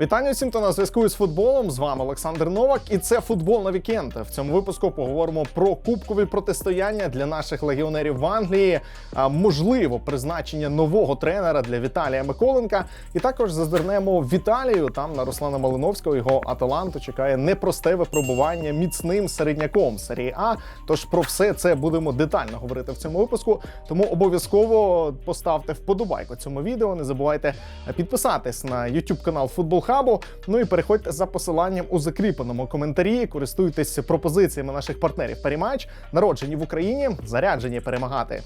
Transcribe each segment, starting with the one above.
Вітання всім, хто на зв'язку з футболом. З вами Олександр Новак, і це футбол на вікенд. В цьому випуску поговоримо про кубкові протистояння для наших легіонерів в Англії, а, можливо, призначення нового тренера для Віталія Миколенка. І також зазирнемо в Італію. Там на Руслана Малиновського його Аталанту чекає непросте випробування міцним середняком серії А. Тож про все це будемо детально говорити в цьому випуску. Тому обов'язково поставте вподобайку цьому відео. Не забувайте підписатись на YouTube канал Футбол Хабу. Ну і переходьте за посиланням у закріпленому коментарі. Користуйтесь пропозиціями наших партнерів. Перемач народжені в Україні, заряджені перемагати.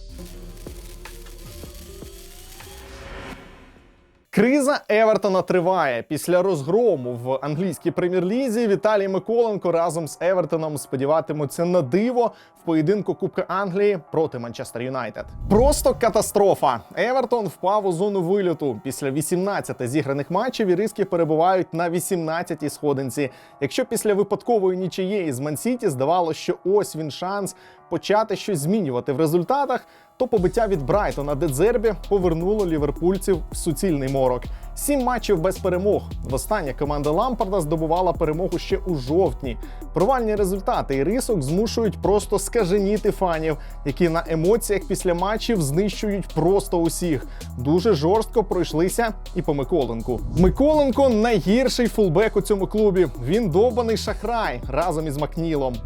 Криза Евертона триває після розгрому в англійській прем'єр-лізі. Віталій Миколенко разом з Евертоном сподіватимуться на диво в поєдинку Кубка Англії проти Манчестер Юнайтед. Просто катастрофа. Евертон впав у зону вильоту. Після 18 зіграних матчів іриски перебувають на 18-й сходинці. Якщо після випадкової нічиєї з Мансіті здавалося, що ось він шанс почати щось змінювати в результатах, то побиття від Брайтона де Дзербі повернуло ліверпульців в суцільний морок. Сім матчів без перемог. Востаннє команда Лампарда здобувала перемогу ще у жовтні. Провальні результати і рисок змушують просто скаженіти фанів, які на емоціях після матчів знищують просто усіх. Дуже жорстко пройшлися і по Миколенку. Миколенко найгірший фулбек у цьому клубі. Він довбаний шахрай разом із Макнілом.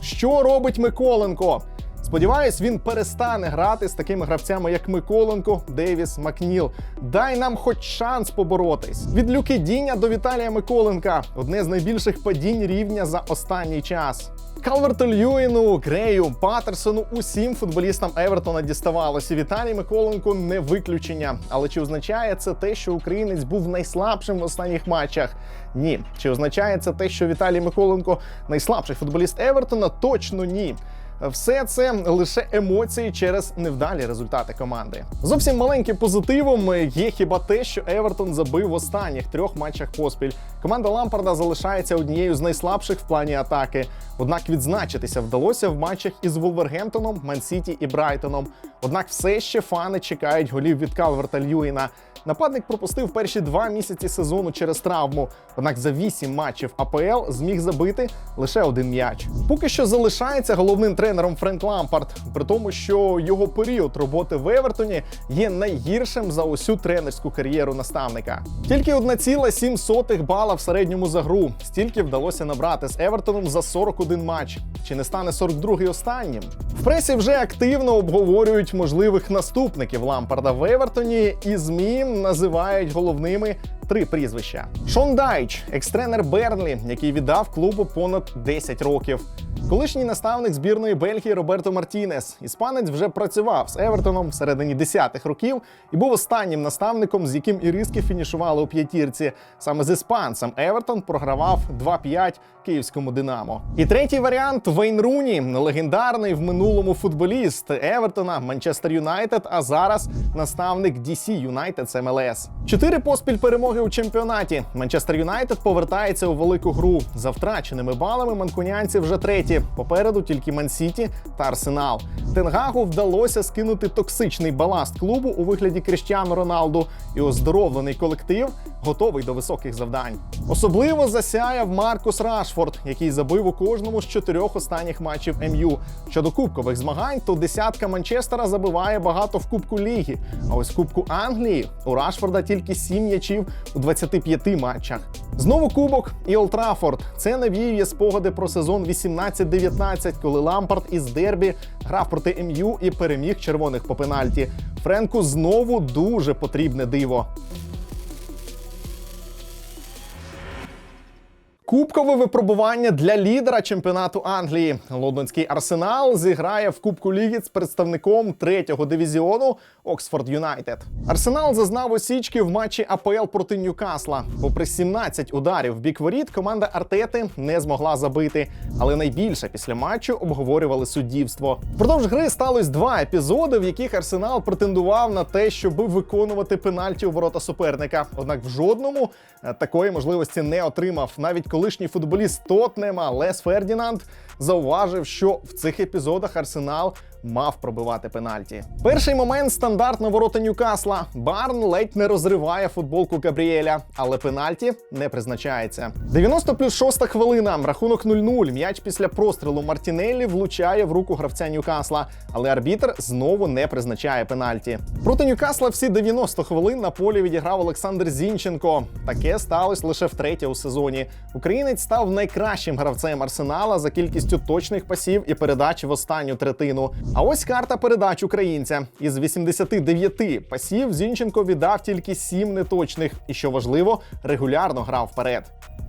Що робить Миколенко? Сподіваюсь, він перестане грати з такими гравцями, як Миколенко, Девіс, Макніл. Дай нам хоч шанс поборотись. Від Люки Діня до Віталія Миколенка одне з найбільших падінь рівня за останній час. Калверту Льюіну, Грею, Патерсону, усім футболістам Евертона діставалося. Віталій Миколенко не виключення. Але чи означає це те, що українець був найслабшим в останніх матчах? Ні. Чи означає це те, що Віталій Миколенко найслабший футболіст Евертона? Точно ні. Все це лише емоції через невдалі результати команди. Зовсім маленьким позитивом є хіба те, що Евертон забив в останніх трьох матчах поспіль. Команда Лампарда залишається однією з найслабших в плані атаки. Однак відзначитися вдалося в матчах із Вулвергемптоном, Мансіті і Брайтоном. Однак все ще фани чекають голів від Калверта Льюіна. Нападник пропустив перші два місяці сезону через травму. Однак за вісім матчів АПЛ зміг забити лише один м'яч. Поки що залишається головним тренером Френк Лампард, при тому, що його період роботи в Евертоні є найгіршим за усю тренерську кар'єру наставника. Тільки 1,7 бала в середньому за гру. Стільки вдалося набрати з Евертоном за 41 матч. Чи не стане 42-й останнім? В пресі вже активно обговорюють можливих наступників Лампарда в Евертоні, і ЗМІ називають головними три прізвища: Шон Дайч, екс-тренер Бернлі, який віддав клубу понад 10 років. Колишній наставник збірної Бельгії Роберто Мартінес. Іспанець вже працював з Евертоном в середині 10-х років і був останнім наставником, з яким іриски фінішували у п'ятірці. Саме з іспанцем Евертон програвав 2-5 київському Динамо. І третій варіант Вейн Руні, легендарний в минулому футболіст Евертона, Манчестер Юнайтед, а зараз наставник DC Юнайтед з МЛС. Чотири поспіль перемоги у чемпіонаті. Манчестер Юнайтед повертається у велику гру. За втраченими балами манкунянці вже треті. Попереду тільки Мансіті та Арсенал. Тенгагу вдалося скинути токсичний баласт клубу у вигляді Кріштіану Роналду, і оздоровлений колектив готовий до високих завдань. Особливо засяяв Маркус Рашфорд, який забив у кожному з чотирьох останніх матчів МЮ. Щодо кубкових змагань, то десятка Манчестера забиває багато в Кубку Ліги. А ось Кубку Англії у Рашфорда тільки сім м'ячів у 25 матчах. Знову кубок і Олд Траффорд. Це навіює спогади про сезон 18-19, коли Лампард із Дербі грав проти МЮ і переміг червоних по пенальті. Френку знову дуже потрібне диво. Кубкове випробування для лідера чемпіонату Англії. Лондонський арсенал зіграє в Кубку Ліги з представником третього дивізіону Оксфорд Юнайтед. Арсенал зазнав осічки в матчі АПЛ проти Ньюкасла. Попри 17 ударів в бік воріт, команда Артети не змогла забити. Але найбільше після матчу обговорювали суддівство. Впродовж гри сталося два епізоди, в яких Арсенал претендував на те, щоб виконувати пенальті у ворота суперника. Однак в жодному е, такої можливості не отримав. Навіть колишній футболіст Тотнема Лес Фердінанд зауважив, що в цих епізодах Арсенал мав пробивати пенальті. Перший момент стандарт на ворота Ньюкасла. Барн ледь не розриває футболку Габріеля, але пенальті не призначається. 90 плюс 6 хвилина. Рахунок 0-0. М'яч після прострілу Мартінеллі влучає в руку гравця Ньюкасла, але арбітр знову не призначає пенальті. Проти Ньюкасла всі 90 хвилин на полі відіграв Олександр Зінченко. Таке сталося лише втретє у сезоні. Українець став найкращим гравцем арсенала за кількістю точних пасів і передач в останню третину. А ось карта передач українця. Із 89 пасів Зінченко віддав тільки 7 неточних, і що важливо, регулярно грав вперед.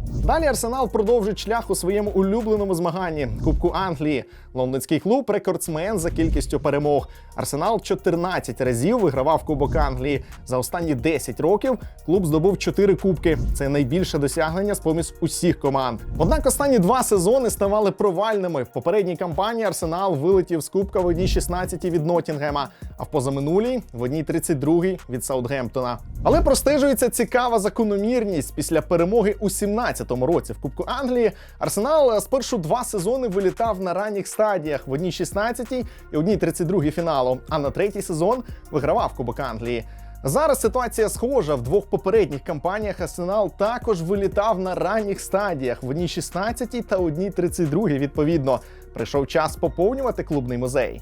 Далі Арсенал продовжить шлях у своєму улюбленому змаганні Кубку Англії. Лондонський клуб рекордсмен за кількістю перемог. Арсенал 14 разів вигравав Кубок Англії. За останні 10 років клуб здобув 4 кубки. Це найбільше досягнення з поміж усіх команд. Однак останні два сезони ставали провальними. В попередній кампанії Арсенал вилетів з Кубка в одній 16 від Ноттінгема, а в позаминулій в одній 32 від Саутгемптона. Але простежується цікава закономірність після перемоги у 17-му році в Кубку Англії. Арсенал спершу два сезони вилітав на ранніх стадіях в одній 16 і одній 32 фіналу. А на третій сезон вигравав Кубок Англії. Зараз ситуація схожа. В двох попередніх кампаніях Арсенал також вилітав на ранніх стадіях в одній 16 та одній 32 відповідно. Прийшов час поповнювати клубний музей.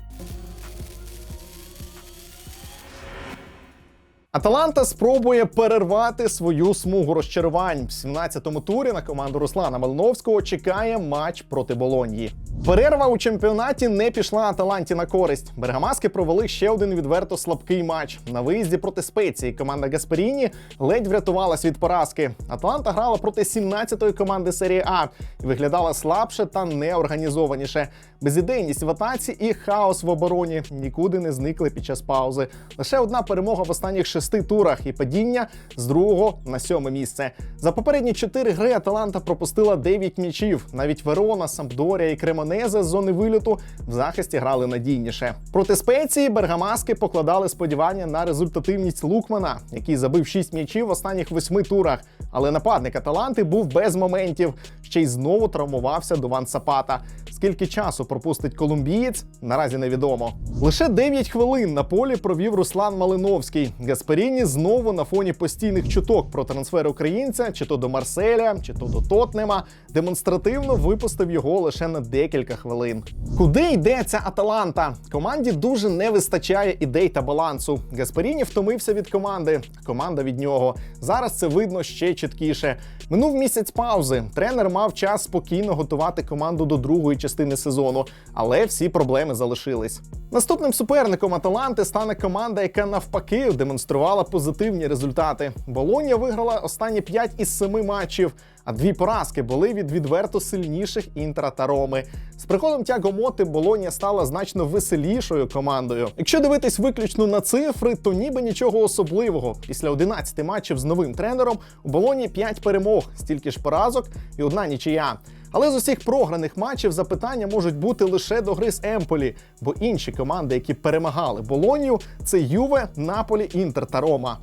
Аталанта спробує перервати свою смугу розчарувань. В 17-му турі на команду Руслана Малиновського чекає матч проти Болоньї. Перерва у чемпіонаті не пішла Аталанті на користь. Бергамаски провели ще один відверто слабкий матч. На виїзді проти спеції команда Гасперіні ледь врятувалась від поразки. Атланта грала проти 17-ї команди серії А і виглядала слабше та неорганізованіше. Безідейність в атаці і хаос в обороні нікуди не зникли під час паузи. Лише одна перемога в останніх шести турах і падіння з другого на сьоме місце. За попередні чотири гри Аталанта пропустила 9 м'ячів. Навіть Верона, Сампдорія і Кремонезе з зони виліту в захисті грали надійніше. Проти спеції Бергамаски покладали сподівання на результативність Лукмана, який забив 6 м'ячів в останніх восьми турах. Але нападник Аталанти був без моментів. Ще й знову травмувався Дован Сапата. Скільки часу пропустить колумбієць, наразі невідомо. Лише 9 хвилин на полі провів Руслан Малиновський. Гасперіні знову на фоні постійних чуток про трансфер українця, чи то до Марселя, чи то до Тотнема, демонстративно випустив його лише на декілька хвилин. Куди йде ця Аталанта? Команді дуже не вистачає ідей та балансу. Гасперіні втомився від команди, команда від нього. Зараз це видно ще чіткіше. Минув місяць паузи. Тренер мав час спокійно готувати команду до другої частини сезону, але всі проблеми залишились. Наступним суперником Аталанти стане команда, яка навпаки демонструвала позитивні результати. Болонія виграла останні 5 із 7 матчів, а дві поразки були від відверто сильніших інтра та Роми. З приходом Тяго Моти Болонія стала значно веселішою командою. Якщо дивитись виключно на цифри, то ніби нічого особливого. Після 11 матчів з новим тренером у Болоні 5 перемог, стільки ж поразок і одна нічия. Але з усіх програних матчів запитання можуть бути лише до гри з Емполі, бо інші команди, які перемагали Болонію, це Юве, Наполі, Інтер та Рома.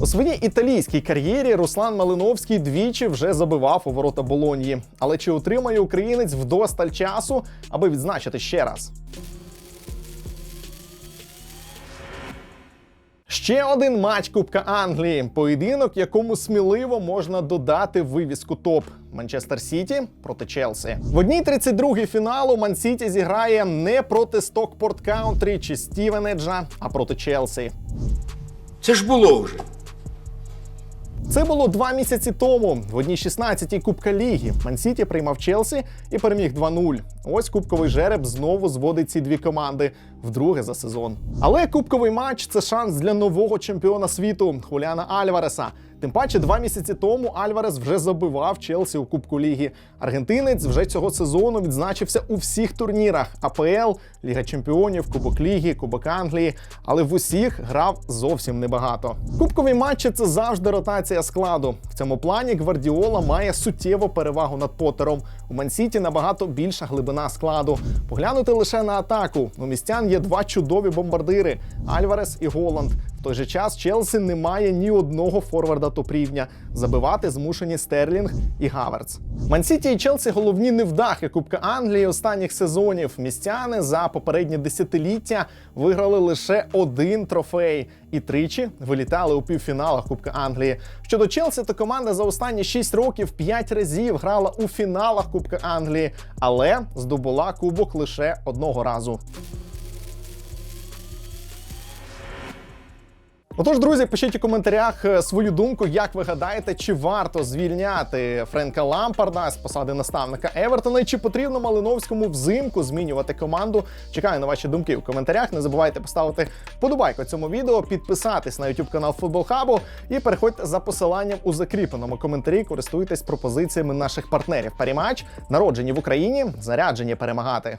У своїй італійській кар'єрі Руслан Малиновський двічі вже забивав у ворота Болонії. Але чи отримає українець вдосталь часу, аби відзначити ще раз? Ще один матч Кубка Англії. Поєдинок, якому сміливо можна додати вивіску топ. Манчестер Сіті проти Челсі. В одній 32-й фіналу Ман Сіті зіграє не проти Стокпорт Каунтрі чи Стівенеджа, а проти Челсі. Це ж було вже. Це було два місяці тому. В одній 16-й Кубка Ліги Ман-Сіті приймав Челсі і переміг 2-0. Ось кубковий жереб знову зводить ці дві команди вдруге за сезон. Але кубковий матч це шанс для нового чемпіона світу Хуляна Альвареса. Тим паче, два місяці тому Альварес вже забивав Челсі у Кубку Ліги. Аргентинець вже цього сезону відзначився у всіх турнірах: АПЛ, Ліга Чемпіонів, Кубок Ліги, Кубок Англії. Але в усіх грав зовсім небагато. Кубкові матчі це завжди ротація складу. В цьому плані Гвардіола має суттєву перевагу над Потером. У Мансіті набагато більша глибина складу. Поглянути лише на атаку. У містян є два чудові бомбардири Альварес і Голланд. В той же час Челсі не має ні одного форварда топ-рівня. Забивати змушені Стерлінг і Гаверц. Мансіті і Челсі головні невдахи Кубка Англії останніх сезонів. Містяни за попередні десятиліття виграли лише один трофей і тричі вилітали у півфіналах Кубка Англії. Щодо Челсі, то команда за останні 6 років 5 разів грала у фіналах Кубка Англії, але здобула кубок лише одного разу. Отож, друзі, пишіть у коментарях е, свою думку, як ви гадаєте, чи варто звільняти Френка Лампарда з посади наставника Евертона, і чи потрібно Малиновському взимку змінювати команду. Чекаю на ваші думки в коментарях. Не забувайте поставити подобайку цьому відео, підписатись на YouTube канал Футбол Хабу і переходьте за посиланням у закріпленому коментарі. Користуйтесь пропозиціями наших партнерів. Парімач народжені в Україні, заряджені перемагати.